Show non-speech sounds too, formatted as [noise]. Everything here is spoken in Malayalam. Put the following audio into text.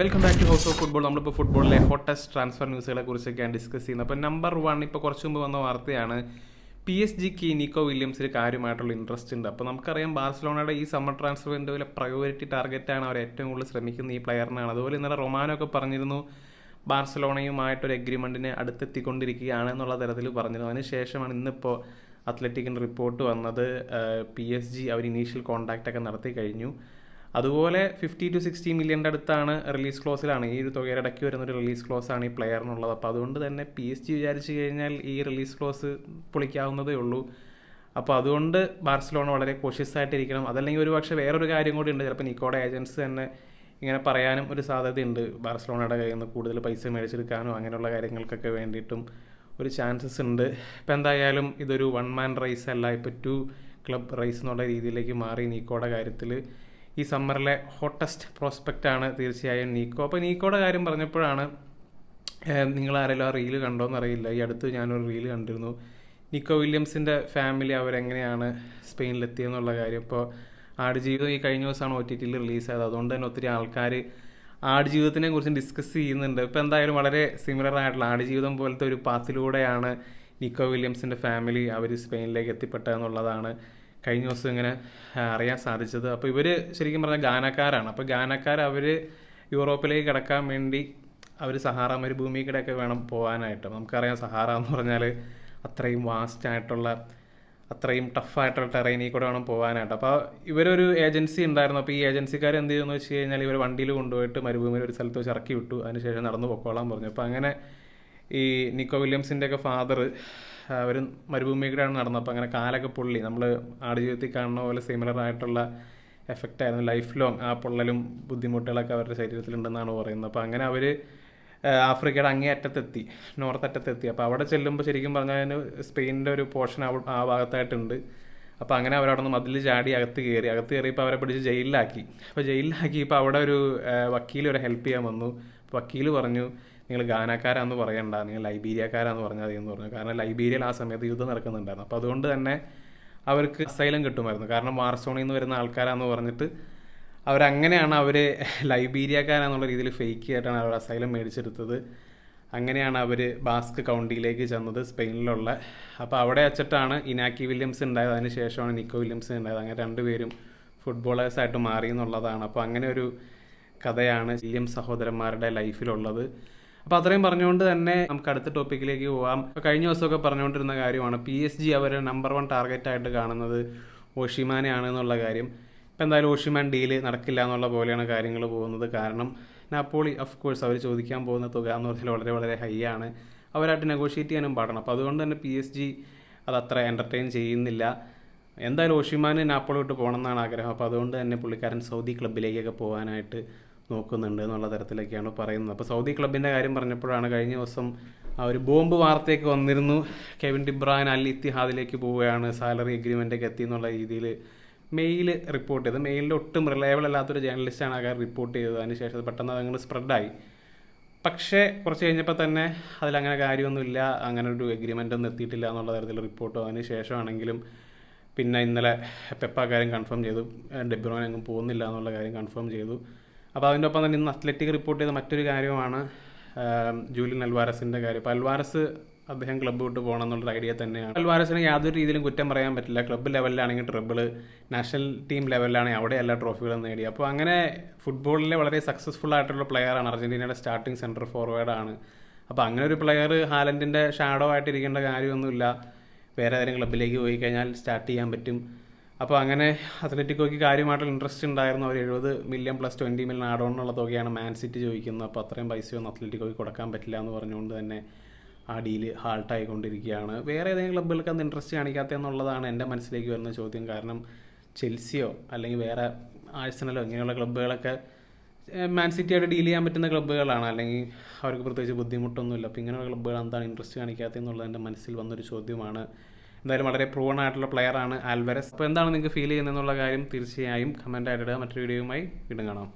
Welcome back to house of football നമ്മളിപ്പോൾ ഫുട്ബോളിലെ ഹോട്ടസ്റ്റ് ട്രാൻസ്ഫർ ന്യൂസുകളെ കുറിച്ചൊക്കെയാണ് ഡിസ്കസ് ചെയ്യുന്നത് അപ്പോൾ നമ്പർ വൺ ഇപ്പോൾ കുറച്ച് മുമ്പ് വന്ന വാർത്തയാണ് പി എസ് ജിക്ക് നിക്കോ വില്യംസിന് കാര്യമായിട്ടുള്ള ഇൻട്രസ്റ്റ് ഉണ്ട്. അപ്പോൾ നമുക്കറിയാം ബാർസലോണയുടെ ഈ സമ്മർ ട്രാൻസ്ഫർ വിൻഡോയിലെ പ്രയോറിറ്റി ടാർഗറ്റാണ് അവർ ഏറ്റവും കൂടുതൽ ശ്രമിക്കുന്നത് ഈ പ്ലെയറിനാണ് അതുപോലെ ഇന്നലെ റൊമാനോ ഒക്കെ പറഞ്ഞിരുന്നു ബാർസലോണയുമായിട്ടൊരു എഗ്രിമെന്റിന് അടുത്തെത്തിക്കൊണ്ടിരിക്കുകയാണ് എന്നുള്ള തരത്തിൽ പറഞ്ഞിരുന്നു. അതിനുശേഷമാണ് ഇന്നിപ്പോൾ അത്ലറ്റിക്കിന്റെ റിപ്പോർട്ട് വന്നത് പി എസ് ജി അവർ ഇനീഷ്യൽ കോൺടാക്റ്റ് ഒക്കെ നടത്തി കഴിഞ്ഞു. അതുപോലെ ഫിഫ്റ്റി ടു സിക്സ്റ്റി മില്യന്റെ അടുത്താണ് റിലീസ് ക്ലോസിലാണ് ഈ ഒരു തുകയുടെ ഇടയ്ക്ക് വരുന്ന ഒരു റിലീസ് ക്ലോസ് ആണ് ഈ പ്ലെയറിനുള്ളത് അപ്പോൾ അതുകൊണ്ട് തന്നെ പി എസ് ജി വിചാരിച്ചു കഴിഞ്ഞാൽ ഈ റിലീസ് ക്ലോസ് പൊളിക്കാവുന്നതേ ഉള്ളൂ. അപ്പോൾ അതുകൊണ്ട് ബാർസലോണ വളരെ കോഷ്യസ് ആയിട്ടിരിക്കണം. അതല്ലെങ്കിൽ ഒരു പക്ഷേ വേറൊരു കാര്യം കൂടി ഉണ്ട്. ചിലപ്പോൾ നിക്കോടെ ഏജൻസ് തന്നെ ഇങ്ങനെ പറയാനും ഒരു സാധ്യതയുണ്ട്. ബാർസലോണയുടെ കയ്യിൽ നിന്ന് കൂടുതൽ പൈസ മേടിച്ചെടുക്കാനോ അങ്ങനെയുള്ള കാര്യങ്ങൾക്കൊക്കെ വേണ്ടിയിട്ടും ഒരു ചാൻസസ് ഉണ്ട്. ഇപ്പം എന്തായാലും ഇതൊരു വൺ മാൻ റൈസ് അല്ല. ഇപ്പോൾ ടു ക്ലബ് റൈസ് എന്നുള്ള രീതിയിലേക്ക് മാറി നീക്കോടെ കാര്യത്തിൽ ഈ സമ്മറിലെ ഹോട്ടസ്റ്റ് പ്രോസ്പെക്റ്റ് ആണ് തീർച്ചയായും നീക്കോ. അപ്പോൾ നീക്കോയുടെ കാര്യം പറഞ്ഞപ്പോഴാണ് നിങ്ങൾ ആരെങ്കിലും ആ റീൽ കണ്ടോന്നറിയില്ല. ഈ അടുത്ത് ഞാനൊരു റീൽ കണ്ടിരുന്നു. നിക്കോ വില്യംസിന്റെ ഫാമിലി അവരെങ്ങനെയാണ് സ്പെയിനിലെത്തിയെന്നുള്ള കാര്യം. ഇപ്പോൾ ആടുജീവിതം ഈ കഴിഞ്ഞ ദിവസമാണ് ഒ ടി ടിയിൽ റിലീസായത്. അതുകൊണ്ട് തന്നെ ഒത്തിരി ആൾക്കാർ ആടുജീവിതത്തിനെ കുറിച്ച് ഡിസ്കസ് ചെയ്യുന്നുണ്ട്. ഇപ്പോൾ എന്തായാലും വളരെ സിമിലർ ആയിട്ടുള്ള ആടുജീവിതം പോലത്തെ ഒരു പാത്തിലൂടെയാണ് നിക്കോ വില്യംസിന്റെ ഫാമിലി അവർ സ്പെയിനിലേക്ക് എത്തിപ്പെട്ടതെന്നുള്ളതാണ് കഴിഞ്ഞ ദിവസം ഇങ്ങനെ അറിയാൻ സാധിച്ചത്. അപ്പോൾ ഇവർ ശരിക്കും പറഞ്ഞാൽ ഗാനക്കാരാണ്. അപ്പോൾ ഗാനക്കാർ അവർ യൂറോപ്പിലേക്ക് കിടക്കാൻ വേണ്ടി അവർ സഹാറ മരുഭൂമിക്കിടെയൊക്കെ വേണം പോകാനായിട്ട്. നമുക്കറിയാം സഹാറ എന്ന് പറഞ്ഞാൽ അത്രയും വാസ്റ്റ് ആയിട്ടുള്ള അത്രയും ടഫായിട്ടുള്ള ടെറൈനിൽ കൂടെ വേണം പോകാനായിട്ട്. അപ്പോൾ ഇവരൊരു ഏജൻസി ഉണ്ടായിരുന്നു. അപ്പോൾ ഈ ഏജൻസിക്കാർ എന്ത് ചെയ്യുമെന്ന് വെച്ച് കഴിഞ്ഞാൽ ഇവർ വണ്ടിയിൽ കൊണ്ടുപോയിട്ട് മരുഭൂമിയിൽ ഒരു സ്ഥലത്ത് വെച്ച് ഇറക്കി വിട്ടു. അതിനുശേഷം നടന്നു പൊക്കോളാൻ പറഞ്ഞു. അപ്പോൾ അങ്ങനെ ഈ നിക്കോ വില്യംസിന്റെ ഒക്കെ ഫാദർ അവർ മരുഭൂമിയിലൂടെയാണ് നടന്നത്. അപ്പോൾ അങ്ങനെ കാലൊക്കെ പൊള്ളി. നമ്മൾ ആടുജീവിതത്തിൽ കാണുന്ന പോലെ സിമിലർ ആയിട്ടുള്ള എഫക്റ്റ് ആയിരുന്നു ലൈഫ് ലോങ് ആ പൊള്ളലും ബുദ്ധിമുട്ടുകളൊക്കെ അവരുടെ ശരീരത്തിലുണ്ടെന്നാണ് പറയുന്നത്. അപ്പോൾ അങ്ങനെ അവർ ആഫ്രിക്കയുടെ അങ്ങേ അറ്റത്തെത്തി നോർത്ത് അറ്റത്തെത്തി. അപ്പോൾ അവിടെ ചെല്ലുമ്പോൾ ശരിക്കും പറഞ്ഞാൽ സ്പെയിനിന്റെ ഒരു പോർഷൻ ആ ഭാഗത്തായിട്ടുണ്ട്. അപ്പോൾ അങ്ങനെ അവരവിടെ നിന്ന് മതിൽ ചാടി അകത്ത് കയറി. അകത്ത് കയറിയപ്പോൾ അവരെ പിടിച്ച് ജയിലിലാക്കി. അപ്പോൾ ജയിലിലാക്കി ഇപ്പോൾ അവിടെ ഒരു വക്കീൽ ഒരു ഹെൽപ്പ് ചെയ്യാൻ വന്നു. വക്കീൽ പറഞ്ഞു നിങ്ങൾ ഗാനക്കാരാന്ന് പറയണ്ട നിങ്ങൾ ലൈബീരിയക്കാരാന്ന് പറഞ്ഞാൽ മതി എന്ന് പറഞ്ഞു. കാരണം ലൈബീരിയയിൽ ആ സമയത്ത് യുദ്ധം നടക്കുന്നുണ്ടായിരുന്നു. അപ്പോൾ അതുകൊണ്ട് തന്നെ അവർക്ക് അസൈലം കിട്ടുമായിരുന്നു. കാരണം വാർസോണിൽ നിന്ന് വരുന്ന ആൾക്കാരാന്ന് പറഞ്ഞിട്ട് അവരങ്ങനെയാണ് അവർ [laughs] ലൈബീരിയക്കാരാന്നുള്ള രീതിയിൽ ഫേക്ക് ആയിട്ടാണ് അവർ അസൈലം മേടിച്ചെടുത്തത്. അങ്ങനെയാണ് അവർ ബാസ്ക് കൗണ്ടിയിലേക്ക് ചെന്നത് സ്പെയിനിലുള്ള. അപ്പോൾ അവിടെ വെച്ചിട്ടാണ് ഇനാക്കി വില്യംസ് ഉണ്ടായത്. അതിന് ശേഷമാണ് നിക്കോ വില്യംസ് ഉണ്ടായത്. അങ്ങനെ രണ്ടുപേരും ഫുട്ബോളേഴ്സായിട്ട് മാറി എന്നുള്ളതാണ്. അപ്പോൾ അങ്ങനെ ഒരു കഥയാണ് വില്യം സഹോദരന്മാരുടെ ലൈഫിലുള്ളത് അപ്പോൾ അത്രയും പറഞ്ഞുകൊണ്ട് തന്നെ നമുക്ക് അടുത്ത ടോപ്പിക്കിലേക്ക് പോവാം. കഴിഞ്ഞ ദിവസമൊക്കെ പറഞ്ഞുകൊണ്ടിരുന്ന കാര്യമാണ് പി എസ് ജി അവരെ നമ്പർ വൺ ടാർഗറ്റ് ആയിട്ട് കാണുന്നത് ഓഷിമാനെയാണ് എന്നുള്ള കാര്യം. ഇപ്പം എന്തായാലും ഓഷിമാൻ ഡീൽ നടക്കില്ല എന്നുള്ള പോലെയാണ് കാര്യങ്ങൾ പോകുന്നത്. കാരണം നാപ്പോളി ഓഫ് കോഴ്സ് അവർ ചോദിക്കാൻ പോകുന്ന തുക എന്ന് പറഞ്ഞാൽ വളരെ വളരെ ഹൈ ആണ്. അവരായിട്ട് നെഗോഷിയേറ്റ് ചെയ്യാനും പാടണം. അപ്പോൾ അതുകൊണ്ട് തന്നെ പി എസ് ജി അത് അത്ര എന്റർടൈൻ ചെയ്യുന്നില്ല. എന്തായാലും ഓഷിമാന് നാപ്പോളി വിട്ട് പോകണം എന്നാണ് ആഗ്രഹം. അപ്പോൾ അതുകൊണ്ട് തന്നെ പുള്ളിക്കാരൻ സൗദി ക്ലബിലേക്കൊക്കെ പോകാനായിട്ട് നോക്കുന്നുണ്ട് എന്നുള്ള തരത്തിലൊക്കെയാണ് പറയുന്നത്. അപ്പോൾ സൗദി ക്ലബിന്റെ കാര്യം പറഞ്ഞപ്പോഴാണ് കഴിഞ്ഞ ദിവസം ആ ഒരു ബോംബ് വാർത്തയൊക്കെ വന്നിരുന്നു. കെവിൻ ഡിബ്രാൻ അൽ ഇത്തിഹാദിലേക്ക് പോവുകയാണ്. സാലറി എഗ്രിമെന്റൊക്കെ എത്തി എന്നുള്ള രീതിയിൽ മെയിൽ റിപ്പോർട്ട് ചെയ്ത് മെയിലിൽ ഒട്ടും റിലയബിൾ അല്ലാത്തൊരു ജേർണലിസ്റ്റാണ് ആ കാര്യം റിപ്പോർട്ട് ചെയ്തത്. അതിന് ശേഷം പെട്ടെന്ന് അതങ്ങനെ സ്പ്രെഡായി. പക്ഷേ കുറച്ച് കഴിഞ്ഞപ്പോൾ തന്നെ അതിലങ്ങനെ കാര്യമൊന്നുമില്ല. അങ്ങനെ ഒരു എഗ്രിമെന്റ് ഒന്നും എത്തിയിട്ടില്ല എന്നുള്ള തരത്തിൽ റിപ്പോർട്ട് അതിന് ശേഷമാണെങ്കിലും പിന്നെ ഇന്നലെ പെപ്പ കാര്യം കൺഫേം ചെയ്തു. ഡെബ്രോൻ എങ്ങും പോകുന്നില്ല എന്നുള്ള കാര്യം കൺഫേം ചെയ്തു. അപ്പോൾ അതിന്റെ ഒപ്പം തന്നെ ഇന്ന് അത്ലറ്റിക് റിപ്പോർട്ട് ചെയ്ത മറ്റൊരു കാര്യമാണ് ജൂലിയൻ അൽവാരസിന്റെ കാര്യം. അപ്പോൾ അൽവാരസ് അദ്ദേഹം ക്ലബ്ബ് വിട്ട് പോകണം എന്നുള്ളൊരു ഐഡിയ തന്നെയാണ്. അൽവാരസിന് യാതൊരു രീതിയിലും കുറ്റം പറയാൻ പറ്റില്ല. ക്ലബ്ബ് ലെവലിലാണെങ്കിൽ ട്രിബിൾ നാഷണൽ ടീം ലെവലിലാണെങ്കിൽ അവിടെ എല്ലാ ട്രോഫികളും നേടി. അപ്പോൾ അങ്ങനെ ഫുട്ബോളിലെ വളരെ സക്സസ്ഫുൾ ആയിട്ടുള്ള പ്ലെയറാണ് അർജന്റീനയുടെ സ്റ്റാർട്ടിംഗ് സെന്റർ ഫോർവേഡാണ് അപ്പോൾ അങ്ങനെ ഒരു പ്ലെയർ ഹാലൻഡിന്റെ ഷാഡോ ആയിട്ടിരിക്കേണ്ട കാര്യമൊന്നുമില്ല. വേറെ ഏതെങ്കിലും ക്ലബ്ബിലേക്ക് പോയി കഴിഞ്ഞാൽ സ്റ്റാർട്ട് ചെയ്യാൻ പറ്റും. അപ്പോൾ അങ്ങനെ അത്ലറ്റിക്കോയ്ക്ക് കാര്യമായിട്ടുള്ള ഇൻട്രസ്റ്റ് ഉണ്ടായിരുന്നു. അവർ എഴുപത് million plus twenty million add എന്നുള്ള തുകയാണ് മാൻ സിറ്റി ചോദിക്കുന്നത്. അപ്പോൾ അത്രയും പൈസയൊന്നും അത്ലറ്റിക്കോയ്ക്ക് കൊടുക്കാൻ പറ്റില്ല എന്ന് പറഞ്ഞുകൊണ്ട് തന്നെ ആ ഡീൽ ഹാൾട്ടായിക്കൊണ്ടിരിക്കുകയാണ് വേറെ ഏതെങ്കിലും ക്ലബ്ബുകൾക്ക് അത് ഇൻട്രസ്റ്റ് കാണിക്കാത്തതെന്നുള്ളതാണ് എന്റെ മനസ്സിലേക്ക് വരുന്ന ചോദ്യം. കാരണം ചെൽസിയോ അല്ലെങ്കിൽ വേറെ ആഴ്സണലോ ഇങ്ങനെയുള്ള ക്ലബ്ബുകളൊക്കെ മാൻ സിറ്റിയായിട്ട് ഡീൽ ചെയ്യാൻ പറ്റുന്ന ക്ലബ്ബുകളാണ് അല്ലെങ്കിൽ അവർക്ക് പ്രത്യേകിച്ച് ബുദ്ധിമുട്ടൊന്നുമില്ല. അപ്പോൾ ഇങ്ങനെയുള്ള ക്ലബ്ബുകൾ എന്താണ് ഇൻട്രസ്റ്റ് കാണിക്കാത്തതെന്നുള്ളത് എന്റെ മനസ്സിൽ വന്നൊരു ചോദ്യമാണ്. എന്തായാലും വളരെ പ്രൂവൺ ആയിട്ടുള്ള പ്ലെയറാണ് ആൽവരസ്. അപ്പോൾ എന്താണ് നിങ്ങൾക്ക് ഫീൽ ചെയ്യുന്നതെന്നുള്ള കാര്യം തീർച്ചയായും കമന്റ് ആയിട്ടിടുക മറ്റൊരു വീഡിയോയുമായി വീണ്ടും കാണാം.